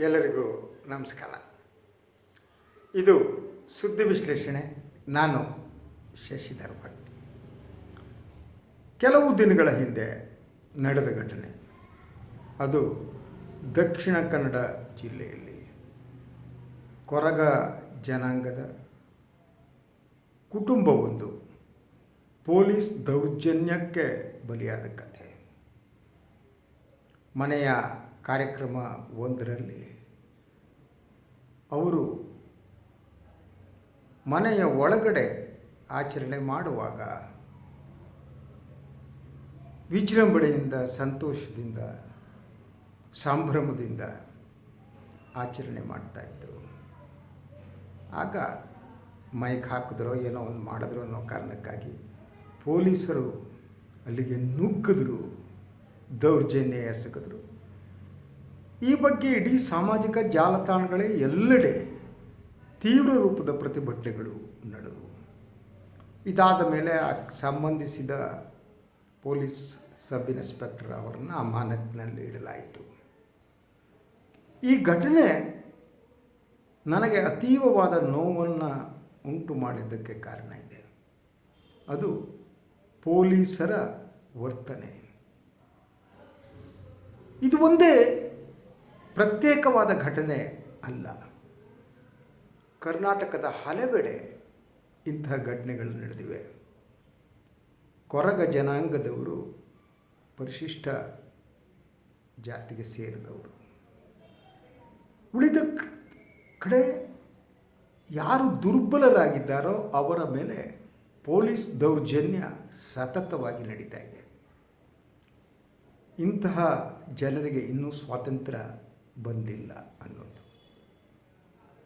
ಎಲ್ಲರಿಗೂ ನಮಸ್ಕಾರ. ಇದು ಸುದ್ದಿ ವಿಶ್ಲೇಷಣೆ. ನಾನು ಶಶಿಧರ್ ಭಟ್ ಕೆಲವು ದಿನಗಳ ಹಿಂದೆ ನಡೆದ ಘಟನೆ. ಅದು ದಕ್ಷಿಣ ಕನ್ನಡ ಜಿಲ್ಲೆಯಲ್ಲಿ ಕೊರಗ ಜನಾಂಗದ ಕುಟುಂಬವೊಂದು ಪೊಲೀಸ್ ದೌರ್ಜನ್ಯಕ್ಕೆ ಬಲಿಯಾದ ಕಥೆ ಮನೆಯ ಕಾರ್ಯಕ್ರಮ ಒಂದರಲ್ಲಿ ಅವರು ಮನೆಯ ಒಳಗಡೆ ಆಚರಣೆ ಮಾಡುವಾಗ ವಿಜೃಂಭಣೆಯಿಂದ, ಸಂತೋಷದಿಂದ, ಸಂಭ್ರಮದಿಂದ ಆಚರಣೆ ಮಾಡ್ತಾಯಿದ್ರು ಆಗ ಮೈಕ್ ಹಾಕಿದ್ರೋ, ಏನೋ ಒಂದು ಮಾಡಿದ್ರು ಅನ್ನೋ ಕಾರಣಕ್ಕಾಗಿ ಪೊಲೀಸರು ಅಲ್ಲಿಗೆ ನುಗ್ಗಿದ್ರು. ದೌರ್ಜನ್ಯ ಎಸಗಿದ್ರು. ಈ ಬಗ್ಗೆ ಇಡೀ ಸಾಮಾಜಿಕ ಜಾಲತಾಣಗಳೇ ಎಲ್ಲೆಡೆ ತೀವ್ರ ರೂಪದ ಪ್ರತಿಭಟನೆಗಳು ನಡೆದವು. ಇದಾದ ಮೇಲೆ ಆ ಸಂಬಂಧಿಸಿದ ಪೊಲೀಸ್ ಸಬ್ ಇನ್ಸ್ಪೆಕ್ಟರ್ ಅವರನ್ನು ಅಮಾನತಿನಲ್ಲಿ ಇಡಲಾಯಿತು. ಈ ಘಟನೆ ನನಗೆ ಅತೀವವಾದ ನೋವನ್ನು ಉಂಟು ಮಾಡಿದ್ದಕ್ಕೆ ಕಾರಣ ಇದೆ. ಅದು ಪೊಲೀಸರ ವರ್ತನೆ. ಇದು ಒಂದೇ ಪ್ರತ್ಯೇಕವಾದ ಘಟನೆ ಅಲ್ಲ. ಕರ್ನಾಟಕದ ಹಲವೆಡೆ ಇಂತಹ ಘಟನೆಗಳು ನಡೆದಿವೆ. ಕೊರಗ ಜನಾಂಗದವರು, ಪರಿಶಿಷ್ಟ ಜಾತಿಗೆ ಸೇರಿದವರು. ಉಳಿದ ಕಡೆ ಯಾರು ದುರ್ಬಲರಾಗಿದ್ದಾರೋ ಅವರ ಮೇಲೆ ಪೊಲೀಸ್ ದೌರ್ಜನ್ಯ ಸತತವಾಗಿ ನಡೀತಾ ಇದೆ. ಇಂತಹ ಜನರಿಗೆ ಇನ್ನೂ ಸ್ವಾತಂತ್ರ್ಯ ಬಂದಿಲ್ಲ ಅನ್ನೋದು.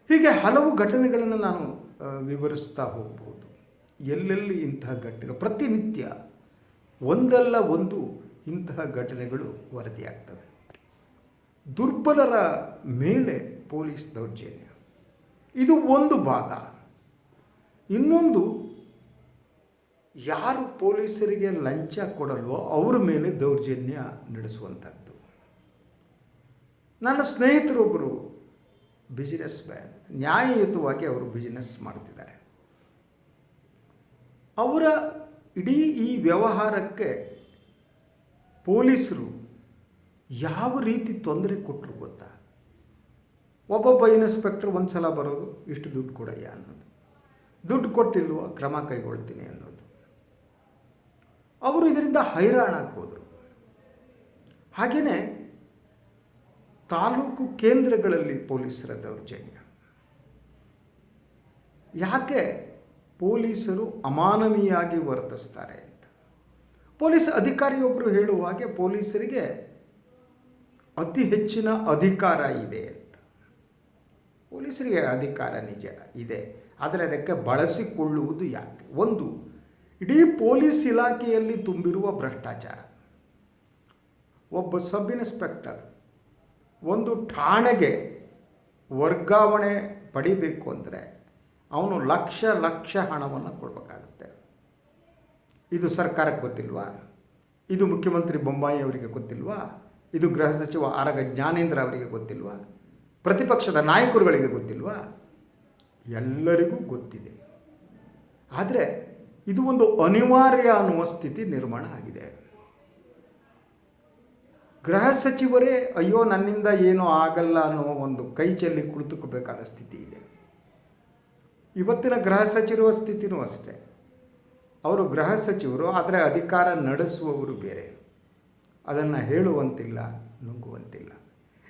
ಹೀಗೆ ಹಲವು ಘಟನೆಗಳನ್ನು ನಾನು ವಿವರಿಸ್ತಾ ಹೋಗ್ಬೋದು. ಎಲ್ಲೆಲ್ಲಿ ಇಂತಹ ಘಟನೆಗಳು ಪ್ರತಿನಿತ್ಯ ಒಂದಲ್ಲ ಒಂದು ಇಂತಹ ಘಟನೆಗಳು ವರದಿಯಾಗ್ತವೆ ದುರ್ಬಲರ ಮೇಲೆ ಪೊಲೀಸ್ ದೌರ್ಜನ್ಯ. ಇದು ಒಂದು ಭಾಗ. ಇನ್ನೊಂದು ಯಾರು ಪೊಲೀಸರಿಗೆ ಲಂಚ ಕೊಡಲ್ವೋ ಅವ್ರ ಮೇಲೆ ದೌರ್ಜನ್ಯ ನಡೆಸುವಂಥದ್ದು. ನನ್ನ ಸ್ನೇಹಿತರೊಬ್ಬರು ಬಿಸಿನೆಸ್ ಮ್ಯಾನ್ ನ್ಯಾಯಯುತವಾಗಿ ಅವರು ಬಿಸಿನೆಸ್ ಮಾಡ್ತಿದ್ದಾರೆ. ಅವರ ಇಡೀ ಈ ವ್ಯವಹಾರಕ್ಕೆ ಪೊಲೀಸರು ಯಾವ ರೀತಿ ತೊಂದರೆ ಕೊಟ್ಟರು ಗೊತ್ತಾ? ಒಬ್ಬೊಬ್ಬ ಇನ್ಸ್ಪೆಕ್ಟರ್ ಒಂದು ಸಲ ಬರೋದು, ಇಷ್ಟು ದುಡ್ಡು ಕೊಡಯ್ಯ ಅನ್ನೋದು. ದುಡ್ಡು ಕೊಟ್ಟಿಲ್ವೋ, ಕ್ರಮ ಕೈಗೊಳ್ತೀನಿ ಅನ್ನೋದು. ಅವರು ಇದರಿಂದ ಹೈರಾಣಾಗಿ ಹೋದರು ಹಾಗೆಯೇ ತಾಲೂಕು ಕೇಂದ್ರಗಳಲ್ಲಿ ಪೊಲೀಸರ ದೌರ್ಜನ್ಯ ಯಾಕೆ ಪೊಲೀಸರು ಅಮಾನವೀಯಾಗಿ ವರ್ತಿಸ್ತಾರೆ ಅಂತ. ಪೊಲೀಸ್ ಅಧಿಕಾರಿಯೊಬ್ಬರು ಹೇಳುವ ಹಾಗೆ ಪೊಲೀಸರಿಗೆ ಅತಿ ಹೆಚ್ಚಿನ ಅಧಿಕಾರ ಇದೆ ಅಂತ. ಪೊಲೀಸರಿಗೆ ಅಧಿಕಾರ ನಿಜ ಇದೆ. ಆದರೆ ಅದಕ್ಕೆ ಬಳಸಿಕೊಳ್ಳುವುದು ಯಾಕೆ? ಒಂದು ಇಡೀ ಪೊಲೀಸ್ ಇಲಾಖೆಯಲ್ಲಿ ತುಂಬಿರುವ ಭ್ರಷ್ಟಾಚಾರ. ಒಬ್ಬ ಸಬ್ ಇನ್ಸ್ಪೆಕ್ಟರ್ ಒಂದು ಠಾಣೆಗೆ ವರ್ಗಾವಣೆ ಪಡಿಬೇಕು ಅಂದರೆ ಅವನು ಲಕ್ಷ ಲಕ್ಷ ಹಣವನ್ನು ಕೊಡಬೇಕಾಗುತ್ತೆ. ಇದು ಸರ್ಕಾರಕ್ಕೆ ಗೊತ್ತಿಲ್ವಾ? ಇದು ಮುಖ್ಯಮಂತ್ರಿ ಬೊಂಬಾಯಿ ಅವರಿಗೆ ಗೊತ್ತಿಲ್ವಾ? ಇದು ಗೃಹ ಸಚಿವ ಆರಗ ಜ್ಞಾನೇಂದ್ರ ಅವರಿಗೆ ಗೊತ್ತಿಲ್ವಾ? ಪ್ರತಿಪಕ್ಷದ ನಾಯಕರುಗಳಿಗೆ ಗೊತ್ತಿಲ್ವಾ? ಎಲ್ಲರಿಗೂ ಗೊತ್ತಿದೆ. ಆದರೆ ಇದು ಒಂದು ಅನಿವಾರ್ಯ ಅನ್ನುವ ಸ್ಥಿತಿ ನಿರ್ಮಾಣ ಆಗಿದೆ. ಗೃಹ ಸಚಿವರೇ, ಅಯ್ಯೋ, ನನ್ನಿಂದ ಏನೂ ಆಗಲ್ಲ ಅನ್ನೋ ಒಂದು ಕೈ ಚೆಲ್ಲಿ ಕುಳಿತುಕೋಬೇಕಾದ ಸ್ಥಿತಿ ಇದೆ. ಇವತ್ತಿನ ಗೃಹ ಸಚಿವ ಸ್ಥಿತಿನೂ ಅಷ್ಟೇ. ಅವರು ಗೃಹ ಸಚಿವರು, ಆದರೆ ಅಧಿಕಾರ ನಡೆಸುವವರು ಬೇರೆ. ಅದನ್ನು ಹೇಳುವಂತಿಲ್ಲ, ನುಂಗುವಂತಿಲ್ಲ.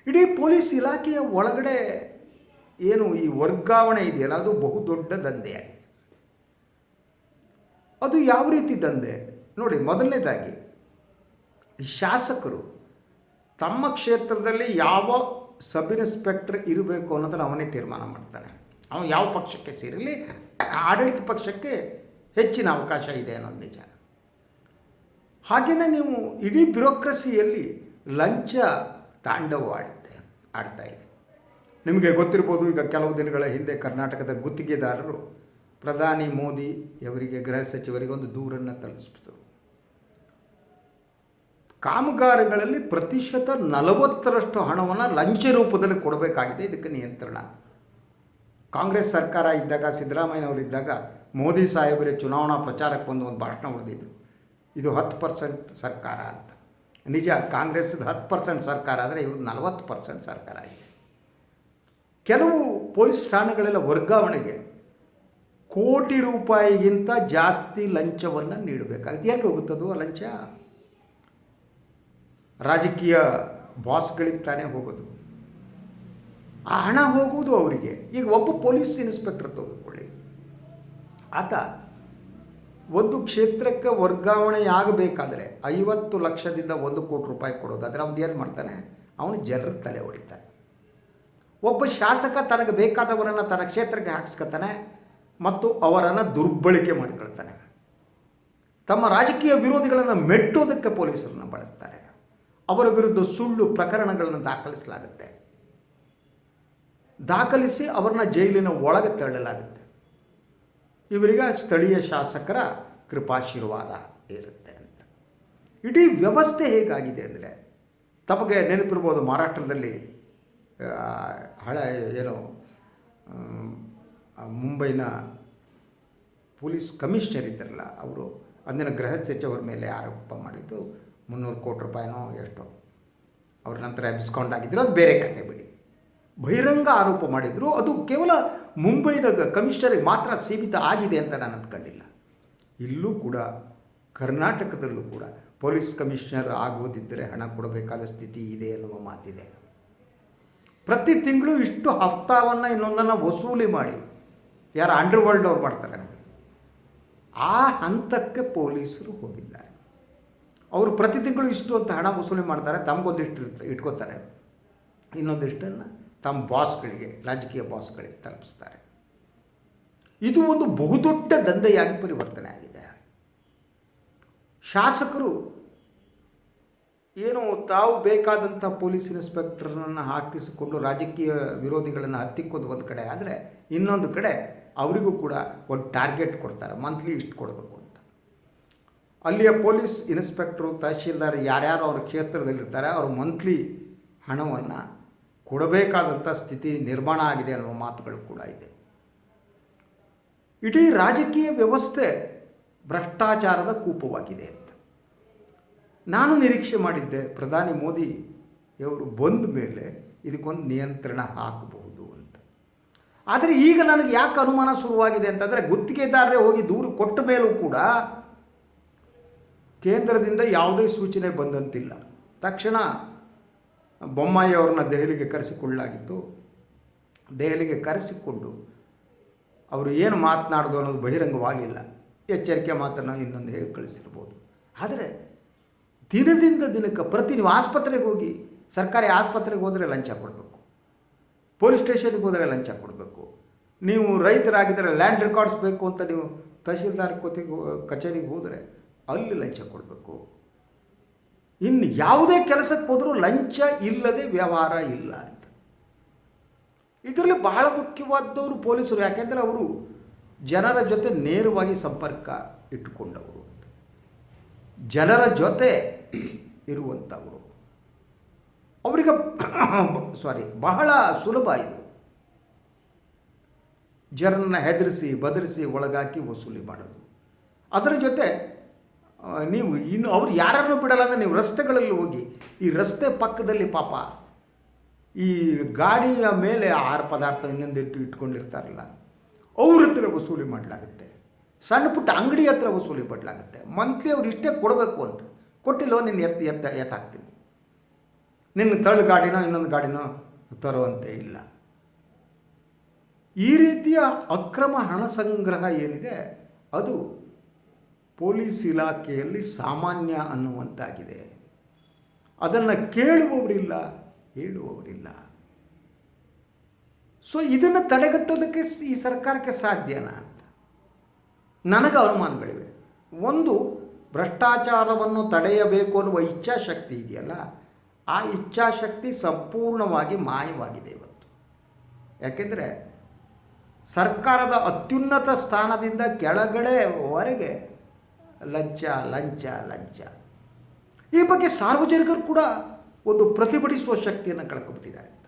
ಇಡೀ ಪೊಲೀಸ್ ಇಲಾಖೆಯ ಒಳಗಡೆ ಏನು ಈ ವರ್ಗಾವಣೆ ಇದೆಯಲ್ಲ, ಅದು ಬಹುದೊಡ್ಡ ದಂಧೆಯಾಗಿದೆ. ಅದು ಯಾವ ರೀತಿ ದಂಧೆ? ನೋಡಿ, ಮೊದಲನೇದಾಗಿ, ಶಾಸಕರು ತಮ್ಮ ಕ್ಷೇತ್ರದಲ್ಲಿ ಯಾವ ಸಬ್ ಇನ್ಸ್ಪೆಕ್ಟರ್ ಇರಬೇಕು ಅನ್ನೋದನ್ನು ಅವನೇ ತೀರ್ಮಾನ ಮಾಡ್ತಾನೆ. ಅವನು ಯಾವ ಪಕ್ಷಕ್ಕೆ ಸೇರಲಿ ಆಡಳಿತ ಪಕ್ಷಕ್ಕೆ ಹೆಚ್ಚಿನ ಅವಕಾಶ ಇದೆ ಅನ್ನೋದು ನಿಜ. ಹಾಗೆಯೇ ನೀವು ಇಡೀ ಬ್ಯೂರೋಕ್ರಸಿಯಲ್ಲಿ ಲಂಚ ತಾಂಡವ ಆಡುತ್ತೆ, ಆಡ್ತಾ ಇದೆ. ನಿಮಗೆ ಗೊತ್ತಿರ್ಬೋದು, ಈಗ ಕೆಲವು ದಿನಗಳ ಹಿಂದೆ ಕರ್ನಾಟಕದ ಗುತ್ತಿಗೆದಾರರು ಪ್ರಧಾನಿ ಮೋದಿ ಅವರಿಗೆ ಗೃಹ ಸಚಿವರಿಗೆ ಒಂದು ದೂರನ್ನು ತಲುಪಿಸಿದರು ಕಾಮಗಾರಿಗಳಲ್ಲಿ ಪ್ರತಿಶತ ನಲವತ್ತರಷ್ಟು ಹಣವನ್ನು ಲಂಚ ರೂಪದಲ್ಲಿ ಕೊಡಬೇಕಾಗಿದೆ ಇದಕ್ಕೆ ನಿಯಂತ್ರಣ. ಕಾಂಗ್ರೆಸ್ ಸರ್ಕಾರ ಇದ್ದಾಗ, ಸಿದ್ದರಾಮಯ್ಯನವರು ಇದ್ದಾಗ ಮೋದಿ ಸಾಹೇಬರೇ ಚುನಾವಣಾ ಪ್ರಚಾರಕ್ಕೆ ಬಂದು ಒಂದು ಭಾಷಣ ಹೊಡೆದಿದ್ರು. ಇದು ಹತ್ತು ಪರ್ಸೆಂಟ್ ಸರ್ಕಾರ ಅಂತ. ನಿಜ, ಕಾಂಗ್ರೆಸ್ದು ಹತ್ತು ಪರ್ಸೆಂಟ್ ಸರ್ಕಾರ ಆದರೆ ಇವರು ನಲವತ್ತು ಪರ್ಸೆಂಟ್ ಸರ್ಕಾರ ಆಗಿದೆ. ಕೆಲವು ಪೊಲೀಸ್ ಠಾಣೆಗಳೆಲ್ಲ ವರ್ಗಾವಣೆಗೆ ಕೋಟಿ ರೂಪಾಯಿಗಿಂತ ಜಾಸ್ತಿ ಲಂಚವನ್ನು ನೀಡಬೇಕಾಗುತ್ತೆ. ಎಲ್ಲಿ ಹೋಗುತ್ತದು ಆ ಲಂಚ? ರಾಜಕೀಯ ಬಾಸ್ಗಳಿಗೆ ತಾನೇ ಹೋಗೋದು. ಆ ಹಣ ಹೋಗುವುದು ಅವರಿಗೆ. ಈಗ ಒಬ್ಬ ಪೊಲೀಸ್ ಇನ್ಸ್ಪೆಕ್ಟರ್ ತೆಗೆದುಕೊಳ್ಳಿ. ಆತ ಒಂದು ಕ್ಷೇತ್ರಕ್ಕೆ ವರ್ಗಾವಣೆಯಾಗಬೇಕಾದ್ರೆ ಐವತ್ತು ಲಕ್ಷದಿಂದ ಒಂದು ಕೋಟಿ ರೂಪಾಯಿ ಕೊಡೋದಾದರೆ ಅವನು ಏನು ಮಾಡ್ತಾನೆ? ಅವನು ಜನರ ತಲೆ ಹೊಡಿತಾನೆ. ಒಬ್ಬ ಶಾಸಕ ತನಗೆ ಬೇಕಾದವರನ್ನು ತನ್ನ ಕ್ಷೇತ್ರಕ್ಕೆ ಹಾಕ್ಸ್ಕೊತಾನೆ. ಮತ್ತು ಅವರನ್ನು ದುರ್ಬಳಕೆ ಮಾಡಿಕೊಳ್ತಾನೆ. ತಮ್ಮ ರಾಜಕೀಯ ವಿರೋಧಿಗಳನ್ನು ಮೆಟ್ಟೋದಕ್ಕೆ ಪೊಲೀಸರನ್ನು ಬಳಸ್ತಾರೆ. ಅವರ ವಿರುದ್ಧ ಸುಳ್ಳು ಪ್ರಕರಣಗಳನ್ನು ದಾಖಲಿಸಲಾಗುತ್ತೆ. ದಾಖಲಿಸಿ ಅವರನ್ನ ಜೈಲಿನ ಒಳಗೆ ತಳ್ಳಲಾಗುತ್ತೆ. ಇವರಿಗೆ ಸ್ಥಳೀಯ ಶಾಸಕರ ಕೃಪಾಶೀರ್ವಾದ ಇರುತ್ತೆ ಅಂತ. ಇಡೀ ವ್ಯವಸ್ಥೆ ಹೇಗಾಗಿದೆ ಅಂದರೆ, ತಮಗೆ ನೆನಪಿರ್ಬೋದು ಮಹಾರಾಷ್ಟ್ರದಲ್ಲಿ ಹಳೆ, ಏನು ಮುಂಬೈನ ಪೊಲೀಸ್ ಕಮಿಷನರ್ ಇದ್ದಾರಲ್ಲ, ಅವರು ಅಂದಿನ ಗೃಹ ಸಚಿವರ ಮೇಲೆ ಆರೋಪ ಮಾಡಿದ್ದು ಮುನ್ನೂರು ಕೋಟಿ ರೂಪಾಯಿನೋ ಎಷ್ಟೋ. ಅವ್ರ ನಂತರ ಎಬ್ಸ್ಕೊಂಡಾಗಿದ್ರು ಅದು ಬೇರೆ ಕತೆ ಬಿಡಿ. ಬಹಿರಂಗ ಆರೋಪ ಮಾಡಿದ್ರು, ಅದು ಕೇವಲ ಮುಂಬೈನ ಕಮಿಷನರಿಗೆ ಮಾತ್ರ ಸೀಮಿತ ಆಗಿದೆ ಅಂತ ನಾನು ಅಂದ್ಕೊಂಡಿಲ್ಲ. ಇಲ್ಲೂ ಕೂಡ, ಕರ್ನಾಟಕದಲ್ಲೂ ಕೂಡ ಪೊಲೀಸ್ ಕಮಿಷನರ್ ಆಗುವುದಿದ್ದರೆ ಹಣ ಕೊಡಬೇಕಾದ ಸ್ಥಿತಿ ಇದೆ ಎನ್ನುವ ಮಾತಿದೆ. ಪ್ರತಿ ತಿಂಗಳು ಇಷ್ಟು ಹಫ್ತಾವನ್ನು ಇನ್ನೊಂದನ್ನು ವಸೂಲಿ ಮಾಡಿ. ಯಾರು ಅಂಡರ್ ವರ್ಲ್ಡ್ ಅವ್ರು ಮಾಡ್ತಾರೆ ಆ ಹಂತಕ್ಕೆ ಪೊಲೀಸರು ಹೋಗಿದ್ದಾರೆ. ಅವರು ಪ್ರತಿ ತಿಂಗಳು ಇಷ್ಟು ಅಂತ ಹಣ ವಸೂಲಿ ಮಾಡ್ತಾರೆ, ತಮಗೊಂದಿಷ್ಟು ಇರ್ತ- ಇಟ್ಕೋತಾರೆ. ಇನ್ನೊಂದಿಷ್ಟನ್ನು ತಮ್ಮ ಬಾಸ್ಗಳಿಗೆ ರಾಜಕೀಯ ಬಾಸ್ಗಳಿಗೆ ತಲುಪಿಸ್ತಾರೆ. ಇದು ಒಂದು ಬಹುದೊಡ್ಡ ದಂಧೆಯಾಗಿ ಪರಿವರ್ತನೆ ಆಗಿದೆ. ಶಾಸಕರು ಏನು ತಾವು ಬೇಕಾದಂಥ ಪೊಲೀಸ್ ಇನ್ಸ್ಪೆಕ್ಟರ್ನನ್ನು ಹಾಕಿಸಿಕೊಂಡು ರಾಜಕೀಯ ವಿರೋಧಿಗಳನ್ನು ಹತ್ತಿಕ್ಕೋದು ಒಂದು ಕಡೆ, ಆದರೆ ಇನ್ನೊಂದು ಕಡೆ ಅವರಿಗೂ ಕೂಡ ಒಂದು ಟಾರ್ಗೆಟ್ ಕೊಡ್ತಾರೆ ಮಂತ್ಲಿ ಇಷ್ಟು ಕೊಡಬೇಕು ಅಂತ. ಅಲ್ಲಿಯ ಪೊಲೀಸ್ ಇನ್ಸ್ಪೆಕ್ಟ್ರು, ತಹಶೀಲ್ದಾರ್ ಯಾರ್ಯಾರು ಅವ್ರ ಕ್ಷೇತ್ರದಲ್ಲಿರ್ತಾರೆ, ಅವರು ಮಂತ್ಲಿ ಹಣವನ್ನು ಕೊಡಬೇಕಾದಂಥ ಸ್ಥಿತಿ ನಿರ್ಮಾಣ ಆಗಿದೆ ಅನ್ನುವ ಮಾತುಗಳು ಕೂಡ ಇದೆ. ಇಡೀ ರಾಜಕೀಯ ವ್ಯವಸ್ಥೆ ಭ್ರಷ್ಟಾಚಾರದ ಕೂಪವಾಗಿದೆ ಅಂತ. ನಾನು ನಿರೀಕ್ಷೆ ಮಾಡಿದ್ದೆ, ಪ್ರಧಾನಿ ಮೋದಿ ಇವರು ಬಂದ ಮೇಲೆ ಇದಕ್ಕೊಂದು ನಿಯಂತ್ರಣ ಹಾಕಬಹುದು. ಆದರೆ ಈಗ ನನಗೆ ಯಾಕೆ ಅನುಮಾನ ಶುರುವಾಗಿದೆ ಅಂತಂದರೆ ಗುತ್ತಿಗೆದಾರರೇ ಹೋಗಿ ದೂರು ಕೊಟ್ಟ ಮೇಲೂ ಕೂಡ ಕೇಂದ್ರದಿಂದ ಯಾವುದೇ ಸೂಚನೆ ಬಂದಂತಿಲ್ಲ. ತಕ್ಷಣ ಬೊಮ್ಮಾಯಿ ಅವ್ರನ್ನ ದೆಹಲಿಗೆ ಕರೆಸಿಕೊಳ್ಳಲಾಗಿತ್ತು. ದೆಹಲಿಗೆ ಕರೆಸಿಕೊಂಡು ಅವರು ಏನು ಮಾತನಾಡೋದು ಅನ್ನೋದು ಬಹಿರಂಗವಾಗಿಲ್ಲ. ಎಚ್ಚರಿಕೆ ಮಾತನ್ನು ಇನ್ನೊಂದು ಹೇಳಿ ಕಳಿಸಿರ್ಬೋದು. ಆದರೆ ದಿನದಿಂದ ದಿನಕ್ಕೆ ಪ್ರತಿ ನೀವು ಆಸ್ಪತ್ರೆಗೆ ಹೋಗಿ ಸರ್ಕಾರಿ ಆಸ್ಪತ್ರೆಗೆ ಹೋದರೆ ಲಂಚ ಕೊಡಬೇಕು. ಪೊಲೀಸ್ ಸ್ಟೇಷನ್ಗೆ ಹೋದರೆ ಲಂಚ ಕೊಡಬೇಕು. ನೀವು ರೈತರಾಗಿದ್ದರೆ ಲ್ಯಾಂಡ್ ರೆಕಾರ್ಡ್ಸ್ ಬೇಕು ಅಂತ ನೀವು ತಹಶೀಲ್ದಾರ್ ಕೊತಿಗೆ ಕಚೇರಿಗೆ ಹೋದರೆ ಅಲ್ಲಿ ಲಂಚ ಕೊಡಬೇಕು. ಇನ್ನು ಯಾವುದೇ ಕೆಲಸಕ್ಕೆ ಹೋದರೂ ಲಂಚ ಇಲ್ಲದೆ ವ್ಯವಹಾರ ಇಲ್ಲ ಅಂತ. ಇದರಲ್ಲಿ ಬಹಳ ಮುಖ್ಯವಾದವರು ಪೊಲೀಸರು, ಯಾಕೆಂದರೆ ಅವರು ಜನರ ಜೊತೆ ನೇರವಾಗಿ ಸಂಪರ್ಕ ಇಟ್ಟುಕೊಂಡವರು ಜನರ ಜೊತೆ ಇರುವಂಥವರು ಅವರಿಗೆ ಸಾರಿ ಬಹಳ ಸುಲಭ ಇದು. ಜನರನ್ನ ಹೆದರಿಸಿ ಬದರಿಸಿ ಒಳಗಾಕಿ ವಸೂಲಿ ಮಾಡೋದು. ಅದರ ಜೊತೆ ನೀವು ಇನ್ನು ಅವ್ರು ಯಾರನ್ನು ಬಿಡಲ್ಲ ಅಂದರೆ ನೀವು ರಸ್ತೆಗಳಲ್ಲಿ ಹೋಗಿ, ಈ ರಸ್ತೆ ಪಕ್ಕದಲ್ಲಿ ಪಾಪ, ಈ ಗಾಡಿಯ ಮೇಲೆ ಆಹಾರ ಪದಾರ್ಥ ಇನ್ನೊಂದು ಇಟ್ಟು ಇಟ್ಕೊಂಡಿರ್ತಾರಲ್ಲ, ಅವ್ರ ಹತ್ರ ವಸೂಲಿ ಮಾಡಲಾಗುತ್ತೆ. ಸಣ್ಣ ಪುಟ್ಟ ಅಂಗಡಿ ಹತ್ರ ವಸೂಲಿ ಮಾಡಲಾಗುತ್ತೆ. ಮಂತ್ಲಿ ಅವ್ರು ಇಷ್ಟೇ ಕೊಡಬೇಕು ಅಂತ. ಕೊಟ್ಟಿಲ್ಲೋ ನಿನ್ನ ಎತ್ತ ಎತ್ತ, ಎತ್ತಾಕ್ತೀನಿ. ನಿನ್ನ ತಳ್ಳು ಗಾಡಿನೋ ಇನ್ನೊಂದು ಗಾಡಿನೋ ತರುವಂತೆ ಇಲ್ಲ. ಈ ರೀತಿಯ ಅಕ್ರಮ ಹಣ ಸಂಗ್ರಹ ಏನಿದೆ, ಅದು ಪೊಲೀಸ್ ಇಲಾಖೆಯಲ್ಲಿ ಸಾಮಾನ್ಯ ಅನ್ನುವಂತಾಗಿದೆ. ಅದನ್ನು ಕೇಳುವವರಿಲ್ಲ, ಹೇಳುವವರಿಲ್ಲ. ಸೊ ಇದನ್ನು ತಡೆಗಟ್ಟೋದಕ್ಕೆ ಈ ಸರ್ಕಾರಕ್ಕೆ ಸಾಧ್ಯನಾ ಅಂತ? ನನಗೆ ಅನುಮಾನಗಳಿವೆ. ಒಂದು, ಭ್ರಷ್ಟಾಚಾರವನ್ನು ತಡೆಯಬೇಕು ಅನ್ನುವ ಇಚ್ಛಾಶಕ್ತಿ ಇದೆಯಲ್ಲ ಆ ಇಚ್ಛಾಶಕ್ತಿ ಸಂಪೂರ್ಣವಾಗಿ ಮಾಯವಾಗಿದೆ ಇವತ್ತು. ಯಾಕೆಂದರೆ ಸರ್ಕಾರದ ಅತ್ಯುನ್ನತ ಸ್ಥಾನದಿಂದ ಕೆಳಗಡೆವರೆಗೆ ಲಂಚ ಲಂಚ ಲಂಚ. ಈ ಬಗ್ಗೆ ಸಾರ್ವಜನಿಕರು ಕೂಡ ಒಂದು ಪ್ರತಿಭಟಿಸುವ ಶಕ್ತಿಯನ್ನು ಕಳ್ಕೊಬಿಟ್ಟಿದ್ದಾರೆ ಅಂತ.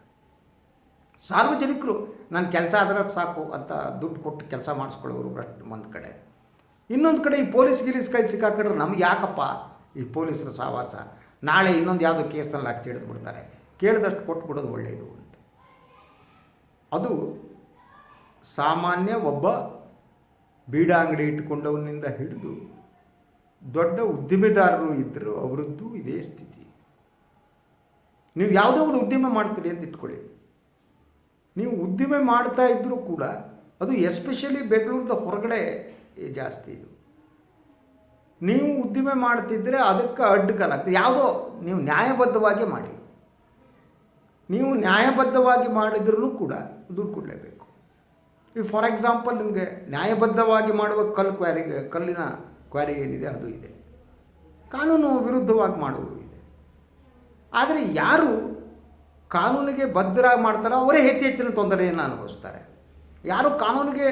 ಸಾರ್ವಜನಿಕರು, ನಾನು ಕೆಲಸ ಆದರೆ ಸಾಕು ಅಂತ ದುಡ್ಡು ಕೊಟ್ಟು ಕೆಲಸ ಮಾಡಿಸ್ಕೊಳ್ಳೋರು ಒಂದು ಕಡೆ. ಇನ್ನೊಂದು ಕಡೆ ಈ ಪೊಲೀಸ್ ಗಿಲೀಸ್ ಕೈ ಸಿಕ್ಕಾಕೊಂಡ್ರೆ ನಮ್ಗೆ ಯಾಕಪ್ಪ ಈ ಪೊಲೀಸರ ಸಹವಾಸ ನಾಳೆ ಇನ್ನೊಂದು ಯಾವುದೋ ಕೇಸ್ನಲ್ಲಿ ಹಾಕಿ ಹಿಡಿದು ಬಿಡ್ತಾರೆ. ಕೇಳಿದಷ್ಟು ಕೊಟ್ಬಿಡೋದು ಒಳ್ಳೆಯದು ಅಂತ. ಅದು ಸಾಮಾನ್ಯ ಒಬ್ಬ ಬೀಡ ಅಂಗಡಿ ಇಟ್ಕೊಂಡವನಿಂದ ಹಿಡಿದು ದೊಡ್ಡ ಉದ್ದಿಮೆದಾರರು ಇದ್ದರು ಅವರದ್ದು ಇದೇ ಸ್ಥಿತಿ. ನೀವು ಯಾವುದೋ ಒಂದು ಉದ್ಯಮ ಮಾಡ್ತೀರಿ ಅಂತ ಇಟ್ಕೊಳ್ಳಿ. ನೀವು ಉದ್ದಿಮೆ ಮಾಡ್ತಾ ಇದ್ದರೂ ಕೂಡ ಅದು ಎಸ್ಪೆಷಲಿ ಬೆಂಗಳೂರದ ಹೊರಗಡೆ ಜಾಸ್ತಿ ಇದು. ನೀವು ಉದ್ದಿಮೆ ಮಾಡ್ತಿದ್ದರೆ ಅದಕ್ಕೆ ಅಡ್ಡಕಲಾಗ್ತದೆ ಯಾವುದೋ, ನೀವು ನ್ಯಾಯಬದ್ಧವಾಗಿ ಮಾಡಿ. ನೀವು ನ್ಯಾಯಬದ್ಧವಾಗಿ ಮಾಡಿದ್ರೂ ಕೂಡ ದುಡ್ಡು ಕೊಡಲೇಬೇಕು. ಈ ಫಾರ್ ಎಕ್ಸಾಂಪಲ್ ನಿಮಗೆ ನ್ಯಾಯಬದ್ಧವಾಗಿ ಮಾಡುವ ಕಲ್ಲು ಕ್ವಾರಿ ಕಲ್ಲಿನ ಕ್ವಾರಿ ಏನಿದೆ ಅದು ಇದೆ. ಕಾನೂನು ವಿರುದ್ಧವಾಗಿ ಮಾಡುವುದು ಇದೆ. ಆದರೆ ಯಾರು ಕಾನೂನಿಗೆ ಬದ್ಧರಾಗಿ ಮಾಡ್ತಾರೋ ಅವರೇ ಹೆಚ್ಚು ಹೆಚ್ಚಿನ ತೊಂದರೆಯನ್ನು ಅನುಭವಿಸ್ತಾರೆ. ಯಾರು ಕಾನೂನಿಗೆ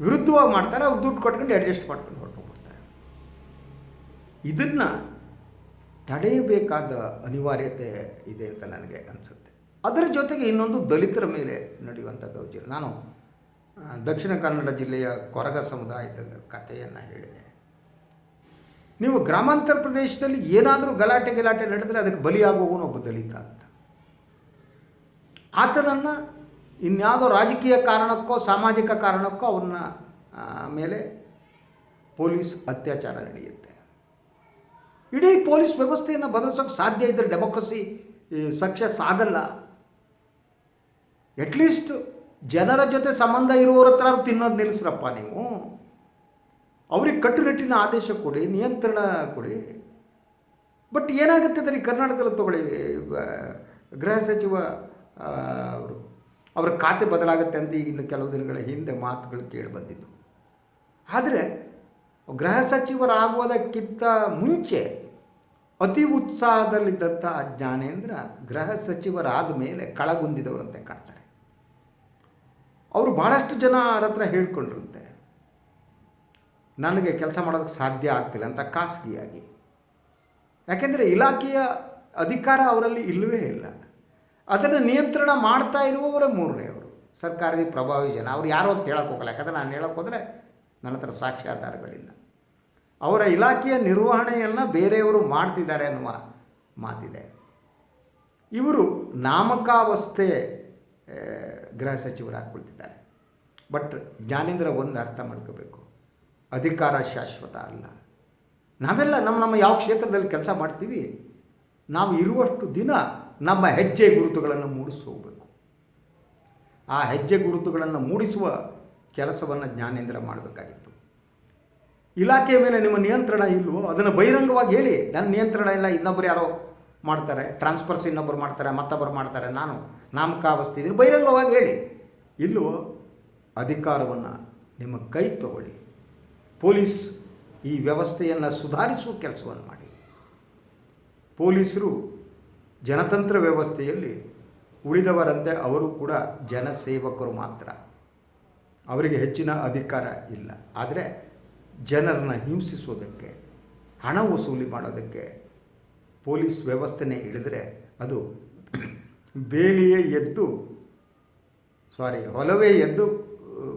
ವಿರುದ್ಧವಾಗಿ ಮಾಡ್ತಾರೆ ಅವ್ರು ದುಡ್ಡು ಕೊಟ್ಕೊಂಡು ಅಡ್ಜಸ್ಟ್ ಮಾಡ್ಕೊಂಡು ಇದನ್ನು ತಡೆಯಬೇಕಾದ ಅನಿವಾರ್ಯತೆ ಇದೆ ಅಂತ ನನಗೆ ಅನಿಸುತ್ತೆ. ಅದರ ಜೊತೆಗೆ ಇನ್ನೊಂದು ದಲಿತರ ಮೇಲೆ ನಡೆಯುವಂಥ ದೌರ್ಜನ್ಯ ನಾನು ದಕ್ಷಿಣ ಕನ್ನಡ ಜಿಲ್ಲೆಯ ಕೊರಗ ಸಮುದಾಯದ ಕಥೆಯನ್ನು ಹೇಳಿದೆ. ನೀವು ಗ್ರಾಮಾಂತರ ಪ್ರದೇಶದಲ್ಲಿ ಏನಾದರೂ ಗಲಾಟೆ ಗಲಾಟೆ ನಡೆದರೆ ಅದಕ್ಕೆ ಬಲಿಯಾಗುವವನು ಒಬ್ಬ ದಲಿತ ಅಂತ. ಆತನನ್ನು ಇನ್ಯಾವುದೋ ರಾಜಕೀಯ ಕಾರಣಕ್ಕೋ, ಸಾಮಾಜಿಕ ಕಾರಣಕ್ಕೋ ಅವನ್ನ ಮೇಲೆ ಪೊಲೀಸ್ ಅತ್ಯಾಚಾರ ನಡೆಯುತ್ತೆ. ಇಡೀ ಪೊಲೀಸ್ ವ್ಯವಸ್ಥೆಯನ್ನು ಬದಲಿಸೋಕೆ ಸಾಧ್ಯ ಇದ್ದರೆ ಡೆಮೋಕ್ರಸಿ ಸಕ್ಸಸ್ ಆಗಲ್ಲ. ಅಟ್ಲೀಸ್ಟ್ ಜನರ ಜೊತೆ ಸಂಬಂಧ ಇರುವವ್ರ ಹತ್ರ ತಿನ್ನೋದು ನಿಲ್ಲಿಸ್ರಪ್ಪ ನೀವು. ಅವ್ರಿಗೆ ಕಟ್ಟುನಿಟ್ಟಿನ ಆದೇಶ ಕೊಡಿ, ನಿಯಂತ್ರಣ ಕೊಡಿ. ಬಟ್ ಏನಾಗುತ್ತೆ ಅಂದರೆ ಕರ್ನಾಟಕದಲ್ಲಿ ತಗೊಳ್ಳಿ ಗೃಹ ಸಚಿವ ಅವರು. ಅವರ ಖಾತೆ ಬದಲಾಗುತ್ತೆ ಅಂತ ಈಗಿನ ಕೆಲವು ದಿನಗಳ ಹಿಂದೆ ಮಾತುಗಳು ಕೇಳಿ ಬಂದಿದ್ದು. ಆದರೆ ಗೃಹ ಸಚಿವರಾಗುವುದಕ್ಕಿಂತ ಮುಂಚೆ ಅತಿ ಉತ್ಸಾಹದಲ್ಲಿದ್ದಂಥ ಜ್ಞಾನೇಂದ್ರ ಗೃಹ ಸಚಿವರಾದ ಮೇಲೆ ಕಳಗುಂದಿದವರಂತೆ ಕಾಣ್ತಾರೆ. ಅವರು ಭಾಳಷ್ಟು ಜನ ಅವ್ರ ಹತ್ರ ಹೇಳ್ಕೊಂಡ್ರಂತೆ. ನನಗೆ ಕೆಲಸ ಮಾಡೋದಕ್ಕೆ ಸಾಧ್ಯ ಆಗ್ತಿಲ್ಲ ಅಂತ ಖಾಸಗಿಯಾಗಿ. ಯಾಕೆಂದರೆ ಇಲಾಖೆಯ ಅಧಿಕಾರ ಅವರಲ್ಲಿ ಇಲ್ಲವೇ ಇಲ್ಲ. ಅದನ್ನು ನಿಯಂತ್ರಣ ಮಾಡ್ತಾ ಇರುವವರೇ ಮೂರನೇ ಅವರು. ಸರ್ಕಾರದ ಪ್ರಭಾವಿ ಜನ. ಅವ್ರು ಯಾರೋ ಅಂತ ಹೇಳೋಕ್ಕೋಗಲ್ಲ ಯಾಕಂದರೆ ನಾನು ಹೇಳೋಕ್ಕೋದ್ರೆ ನನ್ನ ಹತ್ರ ಸಾಕ್ಷ್ಯಾಧಾರಗಳಿಲ್ಲ. ಅವರ ಇಲಾಖೆಯ ನಿರ್ವಹಣೆಯನ್ನು ಬೇರೆಯವರು ಮಾಡ್ತಿದ್ದಾರೆ ಅನ್ನುವ ಮಾತಿದೆ. ಇವರು ನಾಮಕಾವಸ್ಥೆ ಗೃಹ ಸಚಿವರಾಗ್ಬಿಡ್ತಿದ್ದಾರೆ. ಬಟ್ ಜ್ಞಾನೇಂದ್ರ ಒಂದು ಅರ್ಥ ಮಾಡ್ಕೋಬೇಕು. ಅಧಿಕಾರ ಶಾಶ್ವತ ಅಲ್ಲ. ನಾವೆಲ್ಲ ನಮ್ಮ ನಮ್ಮ ಯಾವ ಕ್ಷೇತ್ರದಲ್ಲಿ ಕೆಲಸ ಮಾಡ್ತೀವಿ, ನಾವು ಇರುವಷ್ಟು ದಿನ ನಮ್ಮ ಹೆಜ್ಜೆ ಗುರುತುಗಳನ್ನು ಮೂಡಿಸೋಗ್ಬೇಕು ಆ ಹೆಜ್ಜೆ ಗುರುತುಗಳನ್ನು ಮೂಡಿಸುವ ಕೆಲಸವನ್ನು ಜ್ಞಾನೇಂದ್ರ ಮಾಡಬೇಕಾಗಿತ್ತು. ಇಲಾಖೆಯ ಮೇಲೆ ನಿಮ್ಮ ನಿಯಂತ್ರಣ ಇಲ್ವೋ, ಅದನ್ನು ಬಹಿರಂಗವಾಗಿ ಹೇಳಿ. ನನ್ನ ನಿಯಂತ್ರಣ ಇಲ್ಲ ಇನ್ನೊಬ್ಬರು ಯಾರೋ ಮಾಡ್ತಾರೆ ಟ್ರಾನ್ಸ್ಫರ್ಸ್ ಇನ್ನೊಬ್ಬರು ಮಾಡ್ತಾರೆ ಮತ್ತೊಬ್ಬರು ಮಾಡ್ತಾರೆ, ನಾನು ನಾಮಕಾವಸ್ತಿದ್ದೀನಿ ಬಹಿರಂಗವಾಗಿ ಹೇಳಿ. ಇಲ್ಲವೋ ಅಧಿಕಾರವನ್ನು ನಿಮ್ಮ ಕೈ ತಗೊಳ್ಳಿ. ಪೊಲೀಸ್ ಈ ವ್ಯವಸ್ಥೆಯನ್ನು ಸುಧಾರಿಸುವ ಕೆಲಸವನ್ನು ಮಾಡಿ. ಪೊಲೀಸರು ಜನತಂತ್ರ ವ್ಯವಸ್ಥೆಯಲ್ಲಿ ಉಳಿದವರಂತೆ ಅವರು ಕೂಡ ಜನಸೇವಕರು ಮಾತ್ರ. ಅವರಿಗೆ ಹೆಚ್ಚಿನ ಅಧಿಕಾರ ಇಲ್ಲ. ಆದರೆ ಜನರನ್ನು ಹಿಂಸಿಸೋದಕ್ಕೆ, ಹಣ ವಸೂಲಿ ಮಾಡೋದಕ್ಕೆ ಪೊಲೀಸ್ ವ್ಯವಸ್ಥೆನೇ ಹಿಡಿದ್ರೆ ಅದು ಬೇಲಿಯೇ ಎದ್ದು ಸಾರಿ ಹೊಲವೇ ಎದ್ದು,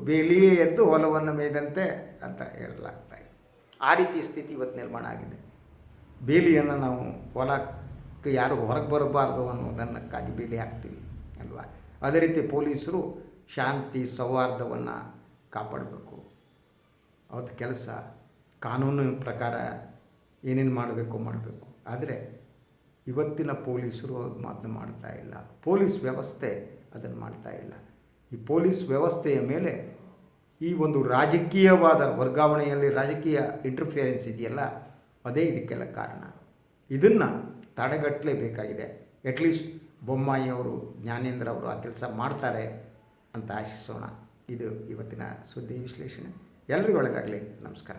ಬೇಲಿಯೇ ಎದ್ದು ಹೊಲವನ್ನು ಮೇದಂತೆ ಅಂತ ಹೇಳಲಾಗ್ತಾ ಇದೆ. ಆ ರೀತಿ ಸ್ಥಿತಿ ಇವತ್ತು ನಿರ್ಮಾಣ ಆಗಿದೆ. ಬೇಲಿಯನ್ನು ನಾವು ಹೊಲಕ್ಕೆ ಯಾರು ಹೊರಗೆ ಬರಬಾರ್ದು ಅನ್ನೋದನ್ನಕ್ಕಾಗಿ ಬೇಲಿ ಹಾಕ್ತೀವಿ ಅಲ್ವಾ? ಅದೇ ರೀತಿ ಪೊಲೀಸರು ಶಾಂತಿ ಸೌಹಾರ್ದವನ್ನು ಕಾಪಾಡಬೇಕು. ಅವತ್ತು ಕೆಲಸ, ಕಾನೂನು ಪ್ರಕಾರ ಏನೇನು ಮಾಡಬೇಕು ಮಾಡಬೇಕು. ಆದರೆ ಇವತ್ತಿನ ಪೊಲೀಸರು ಅದು ಮಾತನ್ನು ಮಾಡ್ತಾ ಇಲ್ಲ. ಪೊಲೀಸ್ ವ್ಯವಸ್ಥೆ ಅದನ್ನು ಮಾಡ್ತಾ ಇಲ್ಲ. ಈ ಪೊಲೀಸ್ ವ್ಯವಸ್ಥೆಯ ಮೇಲೆ ಈ ಒಂದು ರಾಜಕೀಯವಾದ ವರ್ಗಾವಣೆಯಲ್ಲಿ ರಾಜಕೀಯ ಇಂಟರ್ಫಿಯರೆನ್ಸ್ ಇದೆಯಲ್ಲ, ಅದೇ ಇದಕ್ಕೆಲ್ಲ ಕಾರಣ. ಇದನ್ನು ತಡೆಗಟ್ಟಲೇಬೇಕಾಗಿದೆ ಅಟ್ಲೀಸ್ಟ್ ಬೊಮ್ಮಾಯಿಯವರು ಜ್ಞಾನೇಂದ್ರ ಅವರು ಆ ಕೆಲಸ ಮಾಡ್ತಾರೆ ಅಂತ ಆಶಿಸೋಣ. ಇದು ಇವತ್ತಿನ ಸುದ್ದಿ ವಿಶ್ಲೇಷಣೆ. ಎಲ್ರಿಗೂ ಒಳ್ಳೆಯದಾಗಲಿ ನಮಸ್ಕಾರ.